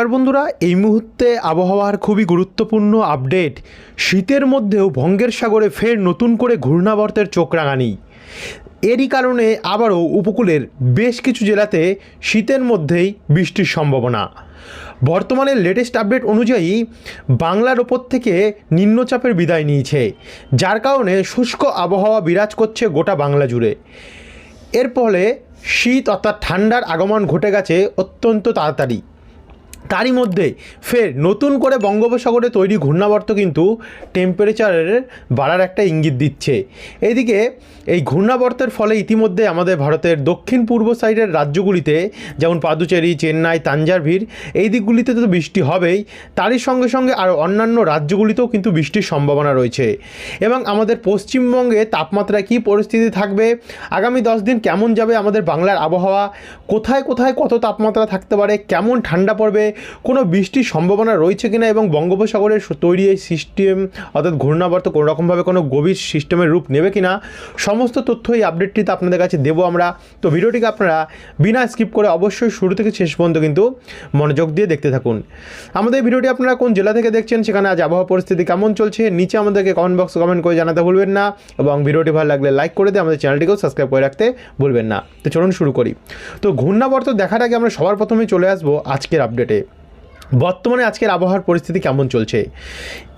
নমস্কার বন্ধুরা, এই মুহূর্তে আবহাওয়ার খুবই গুরুত্বপূর্ণ আপডেট। শীতের মধ্যেও ভঙ্গের সাগরে ফের নতুন করে ঘূর্ণাবর্তের চোখ রাঙানি। এরই কারণে আবারও উপকূলের বেশ কিছু জেলাতে শীতের মধ্যেই বৃষ্টির সম্ভাবনা। বর্তমানে লেটেস্ট আপডেট অনুযায়ী বাংলার ওপর থেকে নিম্নচাপের বিদায় নিয়েছে, যার কারণে শুষ্ক আবহাওয়া বিরাজ করছে গোটা বাংলা জুড়ে। এর ফলে শীত অর্থাৎ ঠান্ডার আগমন ঘটে গেছে অত্যন্ত তাড়াতাড়ি। তারই মধ্যে ফের নতুন করে বঙ্গোপসাগরে তৈরি ঘূর্ণাবর্ত কিন্তু টেম্পারেচারের বাড়ার একটা ইঙ্গিত দিচ্ছে। এইদিকে এই ঘূর্ণাবর্তের ফলে ইতিমধ্যে আমাদের ভারতের দক্ষিণ পূর্ব সাইডের রাজ্যগুলিতে, যেমন পাদুচেরি, চেন্নাই তাঞ্জারভির এই দিকগুলিতে তো বৃষ্টি হবেই, তারই সঙ্গে সঙ্গে আর অন্যান্য রাজ্যগুলিতেও কিন্তু বৃষ্টির সম্ভাবনা রয়েছে। এবং আমাদের পশ্চিমবঙ্গে তাপমাত্রায় কী পরিস্থিতি থাকবে, আগামী দশ দিন কেমন যাবে আমাদের বাংলার আবহাওয়া, কোথায় কোথায় কত তাপমাত্রা থাকতে পারে, কেমন ঠান্ডা পড়বে কোনো বৃষ্টির সম্ভাবনা রয়েছে কিনা এবং বঙ্গোপসাগরের তৈরি এই সিস্টেম, অর্থাৎ ঘূর্ণাবর্ত কোনো রকমভাবে কোনো গভীর সিস্টেমের রূপ নেবে কিনা, সমস্ত তথ্য এই আপডেটটিতে আপনাদের কাছে দেবো আমরা। তো ভিডিওটিকে আপনারা বিনা স্কিপ করে অবশ্যই শুরু থেকে শেষ পর্যন্ত কিন্তু মনোযোগ দিয়ে দেখতে থাকুন। আমাদের ভিডিওটি আপনারা কোন জেলা থেকে দেখছেন, সেখানে আজ আবহাওয়া পরিস্থিতি কেমন চলছে, নিচে আমাদেরকে কমেন্ট বক্সে কমেন্ট করে জানাতে ভুলবেন না এবং ভিডিওটি ভালো লাগলে লাইক করে দিয়ে আমাদের চ্যানেলটিকেও সাবস্ক্রাইব করে রাখতে ভুলবেন না। তো চলুন শুরু করি। তো ঘূর্ণাবর্ত দেখার আগে আমরা সবার প্রথমেই চলে আসব আজকের আপডেটে বর্তমানে আজকের আবহাওয়ার পরিস্থিতি কেমন চলছে?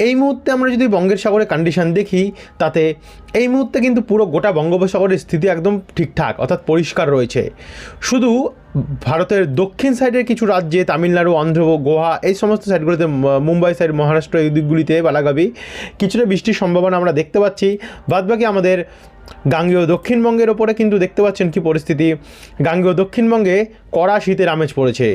এই মুহূর্তে আমরা যদি বঙ্গের সাগরের কন্ডিশন দেখি, তাতে এই মুহূর্তে কিন্তু পুরো গোটা বঙ্গোপসাগরের স্থিতি একদম ঠিকঠাক, অর্থাৎ পরিষ্কার রয়েছে। শুধু ভারতের দক্ষিণ সাইডের কিছু রাজ্যে, তামিলনাড়ু, অন্ধ্র, গোয়া, এই সমস্ত সাইডগুলোতে মুম্বাই সাইড মহারাষ্ট্র, এই দিকগুলিতে বালাগাবি, কিছুটা বৃষ্টির সম্ভাবনা আমরা দেখতে পাচ্ছি। বাদবাকি আমাদের গাঙ্গেয় দক্ষিণবঙ্গের ওপরে কিন্তু দেখতে পাচ্ছেন কি পরিস্থিতি। গাঙ্গেয় দক্ষিণবঙ্গে কড়া শীতের আমেজ পড়েছে।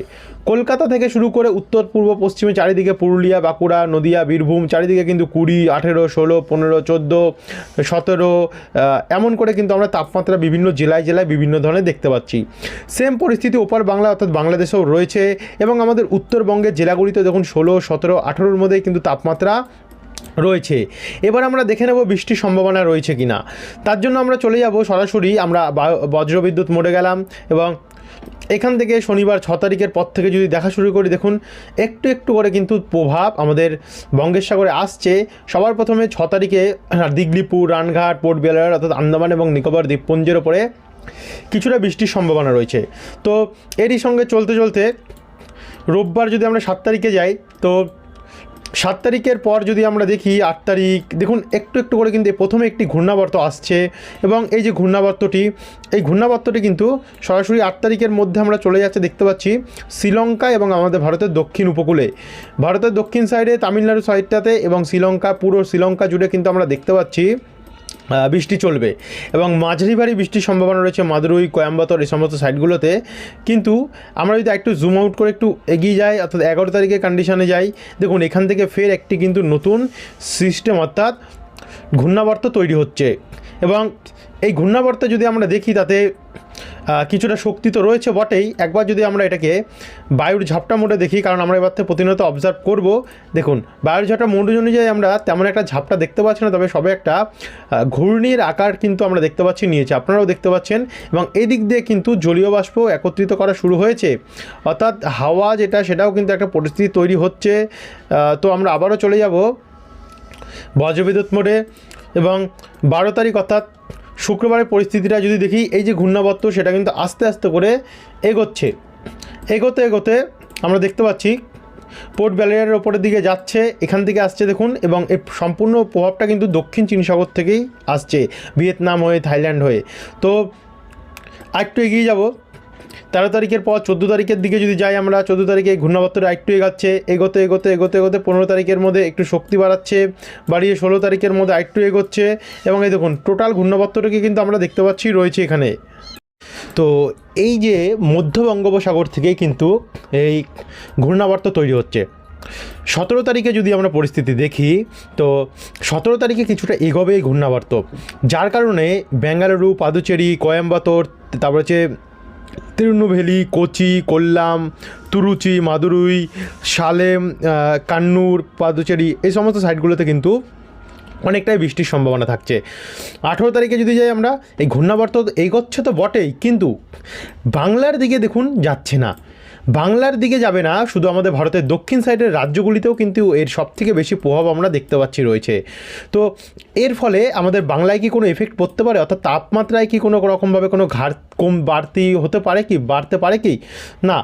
কলকাতা থেকে শুরু করে উত্তর, পূর্ব, পশ্চিমে চারিদিকে পুরুলিয়া, বাঁকুড়া, নদিয়া, বীরভূম, চারিদিকে কিন্তু কুড়ি, আঠেরো, ষোলো, পনেরো, চোদ্দ, সতেরো এমন করে কিন্তু আমরা তাপমাত্রা বিভিন্ন জেলায় জেলায় বিভিন্ন ধরনের দেখতে পাচ্ছি। সেম পরিস্থিতি ওপার বাংলা অর্থাৎ বাংলাদেশেও রয়েছে এবং আমাদের উত্তরবঙ্গের জেলাগুলিতে দেখুন ষোলো, সতেরো, আঠেরোর মধ্যেই কিন্তু তাপমাত্রা রয়েছে। এবার আমরা দেখে নেব বৃষ্টির সম্ভাবনা রয়েছে কি না তার জন্য আমরা চলে যাব সরাসরি, আমরা বজ্রবিদ্যুৎ মোড়ে গেলাম এবং এখান থেকে শনিবার ছ তারিখের পর থেকে যদি দেখা শুরু করি, দেখুন একটু একটু করে কিন্তু প্রভাব আমাদের বঙ্গের সাগরে আসছে। সবার প্রথমে ছ তারিখে দিগলিপুর, রানঘাট, পোর্ট বেলার অর্থাৎ আন্দামান এবং নিকোবর দ্বীপপুঞ্জের ওপরে কিছুটা বৃষ্টির সম্ভাবনা রয়েছে। তো এরই সঙ্গে চলতে চলতে রোববার যদি আমরা সাত তারিখে যাই, তো সাত তারিখের পর যদি আমরা দেখি আট তারিখ, দেখুন একটু একটু করে কিন্তু প্রথমে একটি ঘূর্ণাবর্ত আসছে এবং এই যে ঘূর্ণাবর্তটি, এই ঘূর্ণাবর্তটি কিন্তু সরাসরি আট তারিখের মধ্যে আমরা চলে যাচ্ছে দেখতে পাচ্ছি শ্রীলঙ্কা এবং আমাদের ভারতের দক্ষিণ উপকূলে। ভারতের দক্ষিণ সাইডে তামিলনাড়ু সাইডটাতে এবং শ্রীলঙ্কা, পুরো শ্রীলঙ্কা জুড়ে কিন্তু আমরা দেখতে পাচ্ছি বৃষ্টি চলবে। এবং মাঝারি ভারী বৃষ্টির সম্ভাবনা রয়েছে মাদুরুই, কোয়াম্বাতর এই সমস্ত সাইডগুলোতে কিন্তু আমরা যদি একটু জুম আউট করে একটু এগিয়ে যাই, অর্থাৎ এগারো তারিখের কন্ডিশনে যাই, দেখুন, এখান থেকে ফের একটি কিন্তু নতুন সিস্টেম অর্থাৎ ঘূর্ণাবর্ত তৈরি হচ্ছে। এবং এই ঘূর্ণাবর্তে যদি আমরা দেখি তাতে কিছুটা শক্তি তো রয়েছে বটেই। একবার যদি আমরা এটাকে বায়ুর ঝাপটা মোডে দেখি, কারণ আমরা এবার থেকে প্রতিনিয়ত অবজার্ভ করব। দেখুন, বায়ুর ঝাপটা মোড অনুযায়ী আমরা তেমন একটা ঝাপটা দেখতে পাচ্ছি না, তবে সবে একটা ঘূর্ণির আকার কিন্তু আমরা দেখতে পাচ্ছি নিয়েছে, আপনারাও দেখতে পাচ্ছেন। এবং এদিক দিয়ে কিন্তু জলীয় বাষ্প একত্রিত করা শুরু হয়েছে। অর্থাৎ হাওয়া যেটা, সেটাও কিন্তু একটা পরিস্থিতি তৈরি হচ্ছে। তো আমরা আবারও চলে যাব বজ্রবিদ্যুৎ মোডে। এবং বারো তারিখ অর্থাৎ শুক্রবারের পরিস্থিতিটা যদি দেখি, এই যে ঘূর্ণাবর্ত, সেটা কিন্তু আস্তে আস্তে করে এগোচ্ছে। এগোতে এগোতে আমরা দেখতে পাচ্ছি, পোর্ট ব্যালিয়ারের ওপরের দিকে যাচ্ছে, এখান থেকে আসছে দেখুন, এবং এর সম্পূর্ণ প্রভাবটা কিন্তু দক্ষিণ চীন সাগর থেকেই আসছে, ভিয়েতনাম হয়ে, থাইল্যান্ড হয়ে। তো, আরেকটু এগিয়ে যাব। তেরো তারিখের পর চোদ্দ তারিখের দিকে যদি যাই আমরা, চোদ্দ তারিখে ঘূর্ণাবর্তটা একটু এগাচ্ছে, এগোতে এগোতে এগোতে এগোতে পনেরো তারিখের মধ্যে একটু শক্তি বাড়াচ্ছে, বাড়িয়ে ষোলো তারিখের মধ্যে আরেকটু এগোচ্ছে এবং এই দেখুন, টোটাল ঘূর্ণাবর্তটাকে কিন্তু আমরা দেখতে পাচ্ছি রয়েছে এখানে। তো এই যে মধ্য বঙ্গোপসাগর থেকেই কিন্তু এই ঘূর্ণাবর্ত তৈরি হচ্ছে। সতেরো তারিখে যদি আমরা পরিস্থিতি দেখি, তো সতেরো তারিখে কিছুটা এগোবে ঘূর্ণাবর্ত। যার কারণে বেঙ্গালুরু, পাদুচেরি কোয়েম্বাতোর তারপর হচ্ছে তিরুনুভেলি, কোচি, কোল্লাম, তুরুচি, মাদুরুই, সালেম কান্নুর, পাদুচেরি এই সমস্ত সাইটগুলোতে কিন্তু অনেকটাই বৃষ্টির সম্ভাবনা থাকছে। আঠেরো তারিখে যদি যাই আমরা, এই ঘূর্ণাবর্ত এগোচ্ছে তো বটেই, কিন্তু বাংলার দিকে দেখুন যাচ্ছে না। বাংলার দিকে যাবে না, শুধু আমাদের ভারতের দক্ষিণ সাইডের রাজ্যগুলিতেও কিন্তু এর সব থেকে বেশি প্রভাব আমরা দেখতে পাচ্ছি রয়েছে। তো এর ফলে আমাদের বাংলায় কি কোনো এফেক্ট পড়তে পারে? অর্থাৎ তাপমাত্রায় কি কোনো রকমভাবে কোনো ঘাট, কম বাড়তি হতে পারে কি, বাড়তে পারে কি? না,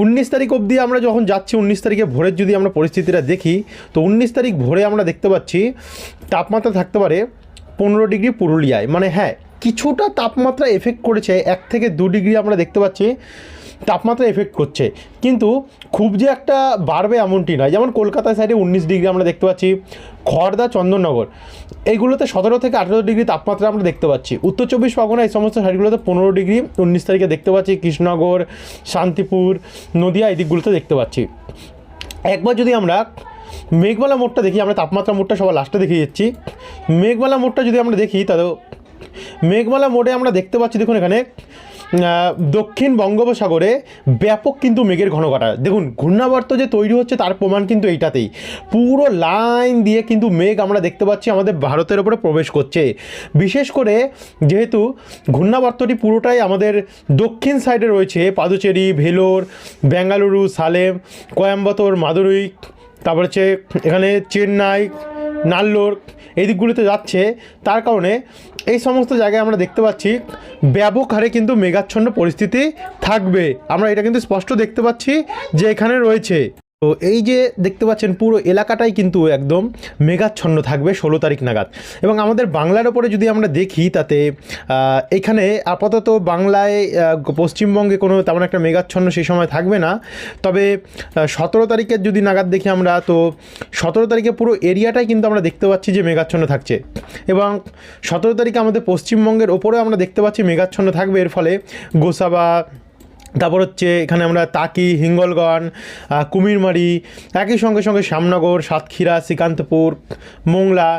উনিশ তারিখ অবধি আমরা যখন যাচ্ছি, উনিশ তারিখে ভোরের যদি আমরা পরিস্থিতিটা দেখি, তো উনিশ তারিখ ভোরে আমরা দেখতে পাচ্ছি তাপমাত্রা থাকতে পারে পনেরো ডিগ্রি পুরুলিয়ায়। মানে হ্যাঁ কিছুটা তাপমাত্রা এফেক্ট করেছে, এক থেকে দু ডিগ্রি আমরা দেখতে পাচ্ছি। তাপমাত্রা এফেক্ট করছে। কিন্তু খুব যে একটা বাড়বে এমনটি নয়। যেমন কলকাতা সাইডে উনিশ ডিগ্রি আমরা দেখতে পাচ্ছি খড়দা চন্দননগর। এইগুলোতে সতেরো থেকে আঠেরো ডিগ্রি তাপমাত্রা আমরা দেখতে পাচ্ছি। উত্তর চব্বিশ পরগনা এই সমস্ত সাইডগুলোতে পনেরো ডিগ্রি, উনিশ তারিখে দেখতে পাচ্ছি, কৃষ্ণনগর, শান্তিপুর, নদিয়া এই দিকগুলোতে দেখতে পাচ্ছি। একবার যদি আমরা মেঘমালা মোড়টা দেখি, আমরা তাপমাত্রা মোড়টা সবার লাস্টে দেখিয়ে যাচ্ছি মেঘমালা মোড়টা যদি আমরা দেখি, তাহলে মেঘমালা মোড়ে আমরা দেখতে পাচ্ছি, দেখুন এখানে দক্ষিণ বঙ্গোপসাগরে ব্যাপক কিন্তু মেঘের ঘন ঘটা দেখুন, ঘূর্ণাবর্ত যে তৈরি হচ্ছে তার প্রমাণ কিন্তু এইটাতেই। পুরো লাইন দিয়ে কিন্তু মেঘ আমরা দেখতে পাচ্ছি আমাদের ভারতের ওপরে প্রবেশ করছে। বিশেষ করে যেহেতু ঘূর্ণাবর্তটি পুরোটাই আমাদের দক্ষিণ সাইডে রয়েছে, পাদুচেরি, ভেলোর, বেঙ্গালুরু, সালেম কোয়াম্বাতোর মাদুরই তারপর হচ্ছে এখানে চেন্নাই নাল্লোর এই দিকগুলিতে যাচ্ছে। তার কারণে এই সমস্ত জায়গায় আমরা দেখতে পাচ্ছি, ব্যাপক হারে কিন্তু মেঘাচ্ছন্ন পরিস্থিতি থাকবে। আমরা এটা কিন্তু স্পষ্ট দেখতে পাচ্ছি যে এখানে রয়েছে। তো এই যে দেখতে পাচ্ছেন, পুরো এলাকাটাই কিন্তু একদম মেঘাচ্ছন্ন থাকবে ষোলো তারিখ নাগাদ। এবং আমাদের বাংলার ওপরে যদি আমরা দেখি, তাতে এখানে আপাতত বাংলায় পশ্চিমবঙ্গে কোনো তেমন একটা মেঘাচ্ছন্ন সেই সময় থাকবে না। তবে সতেরো তারিখের যদি নাগাদ দেখি আমরা, তো সতেরো তারিখে পুরো এরিয়াটাই কিন্তু আমরা দেখতে পাচ্ছি যে মেঘাচ্ছন্ন থাকছে। এবং সতেরো তারিখে আমাদের পশ্চিমবঙ্গের ওপরেও আমরা দেখতে পাচ্ছি মেঘাচ্ছন্ন থাকবে। এর ফলে গোসাবা তারপর হচ্ছে এখানে আমরা তাকি হিঙ্গলগঞ্জ কুমিরমারি, একই সঙ্গে সঙ্গে শ্যামনগর, সাতক্ষীরা, শ্রীকান্তপুর, মোংলা,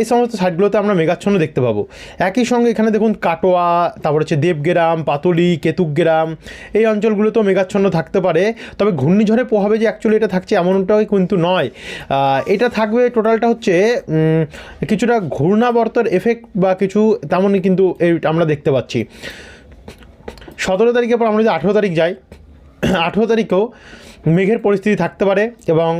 এই সমস্ত সাইটগুলোতে আমরা মেঘাচ্ছন্ন দেখতে পাবো। একই সঙ্গে এখানে দেখুন কাটোয়া, তারপর হচ্ছে দেবগ্রাম, পাতলি, কেতুকগ্রাম, এই অঞ্চলগুলোতেও মেঘাচ্ছন্ন থাকতে পারে। তবে ঘূর্ণিঝড়ের প্রভাবে যে অ্যাকচুয়ালি এটা থাকছে এমনটাই কিন্তু নয়। এটা থাকবে টোটালটা হচ্ছে কিছুটা ঘূর্ণাবর্তর এফেক্ট বা কিছু তেমনই কিন্তু এই আমরা দেখতে পাচ্ছি। সতেরো তারিখের পর আমরা যদি আঠেরো তারিখ যাই, আঠেরো তারিখেও মেঘের পরিস্থিতি থাকতে পারে এবং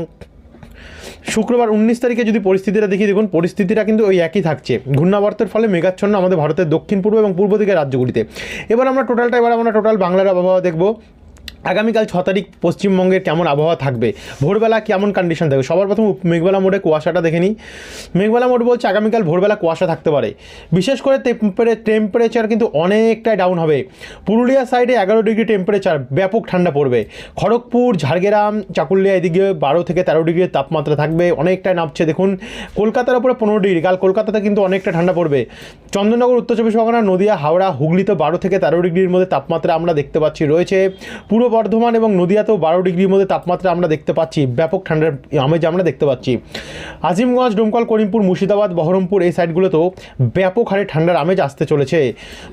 শুক্রবার উনিশ তারিখে যদি পরিস্থিতিটা দেখি, দেখুন, পরিস্থিতিটা কিন্তু ওই একই থাকছে। ঘূর্ণাবর্তের ফলে মেঘাচ্ছন্ন আমাদের ভারতের দক্ষিণ পূর্ব এবং পূর্ব দিকের রাজ্যগুলিতে। এবার আমরা টোটালটা এবার আমরা টোটাল বাংলার আবহাওয়া দেখব। আগামীকাল ছ তারিখ পশ্চিমবঙ্গের কেমন আবহাওয়া থাকবে? ভোরবেলা কেমন কন্ডিশন থাকবে? সবার প্রথম মেঘবেলা মোড়ে কুয়াশাটা দেখে নিই। মেঘবেলা মোড় বলছে আগামীকাল ভোরবেলা কুয়াশা থাকতে পারে। বিশেষ করে টেম্পারেচার কিন্তু অনেকটাই ডাউন হবে। পুরুলিয়া সাইডে এগারো ডিগ্রি টেম্পারেচার ব্যাপক ঠান্ডা পড়বে। খড়গপুর, ঝাড়গ্রাম, চাকুলিয়া এদিকে বারো থেকে তেরো ডিগ্রি তাপমাত্রা থাকবে, অনেকটাই নামছে। দেখুন, কলকাতার উপরে পনেরো ডিগ্রি কাল কলকাতাতে কিন্তু অনেকটা ঠান্ডা পড়বে। চন্দননগর উত্তর চব্বিশ পরগনা, নদিয়া, হাওড়া, হুগলিতে বারো থেকে তেরো ডিগ্রির মধ্যে তাপমাত্রা আমরা দেখতে পাচ্ছি। রয়েছে পূর্ব বর্ধমান এবং নদিয়াতেও বারো ডিগ্রির মধ্যে তাপমাত্রা আমরা দেখতে পাচ্ছি। ব্যাপক ঠান্ডার আমেজ আমরা দেখতে পাচ্ছি। আজিমগঞ্জ, ডোমকল, করিমপুর, মুর্শিদাবাদ, বহরমপুর এই সাইডগুলোতেও ব্যাপক হারে ঠান্ডার আমেজ আসতে চলেছে।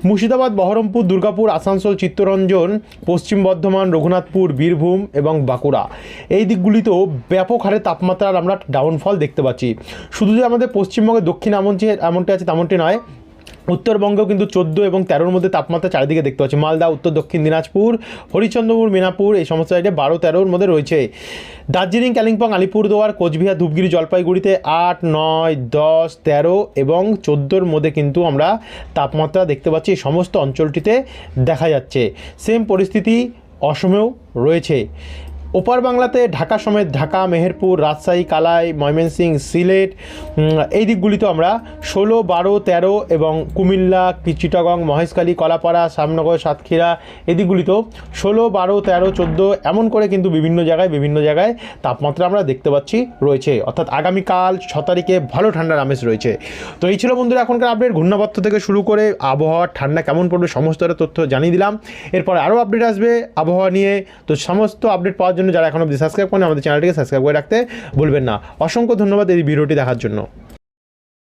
মুর্শিদাবাদ, বহরমপুর, দুর্গাপুর, আসানসোল, চিত্তরঞ্জন, পশ্চিম বর্ধমান, রঘুনাথপুর, বীরভূম এবং বাঁকুড়া এই দিকগুলিতেও ব্যাপক হারে তাপমাত্রার আমরা ডাউনফল দেখতে পাচ্ছি। শুধু যে আমাদের পশ্চিমবঙ্গে দক্ষিণ এমনটি এমনটি আছে তেমনটি নয় উত্তরবঙ্গেও কিন্তু চোদ্দ এবং তেরোর মধ্যে তাপমাত্রা চারিদিকে দেখতে পাচ্ছি। মালদা, উত্তর দক্ষিণ দিনাজপুর, হরিচন্দ্রপুর, মিনাপুর, এই সমস্ত সাইডে বারো তেরোর মধ্যে রয়েছে। দার্জিলিং, কালিম্পং, আলিপুরদুয়ার, কোচবিহার, ধূপগিরি, জলপাইগুড়িতে আট, নয়, দশ, তেরো এবং চোদ্দোর মধ্যে কিন্তু আমরা তাপমাত্রা দেখতে পাচ্ছি। এই সমস্ত অঞ্চলটিতে দেখা যাচ্ছে। সেম পরিস্থিতি অসমেও রয়েছে। ওপার বাংলাতে ঢাকা সমেত ঢাকা, মেহেরপুর, রাজশাহী, কালাই ময়মনসিংহ সিলেট এই দিকগুলিতে আমরা ষোলো, বারো, তেরো এবং কুমিল্লা, চিটাগং, মহেশখালী, কলাপাড়া, শ্যামনগর, সাতক্ষীরা এই দিকগুলিতেও ষোলো, বারো, তেরো, চোদ্দ এমন করে কিন্তু বিভিন্ন জায়গায় বিভিন্ন জায়গায় তাপমাত্রা আমরা দেখতে পাচ্ছি রয়েছে। অর্থাৎ আগামীকাল ছ তারিখে ভালো ঠান্ডার আমেজ রয়েছে। তো এই ছিল বন্ধুরা এখনকার আপডেট ঘূর্ণাবর্ত থেকে শুরু করে আবহাওয়ার ঠান্ডা কেমন পড়বে সমস্ত তথ্য জানিয়ে দিলাম। এরপর আরও আপডেট আসবে আবহাওয়া নিয়ে। তো সমস্ত আপডেট পাওয়ার জন্য যারা এখন অবধি সাবস্ক্রাইব করেন, আমাদের চ্যানেলটিকে সাবস্ক্রাইব করে রাখতে ভুলবেন না। অসংখ্য ধন্যবাদ এই ভিডিওটি দেখার জন্য।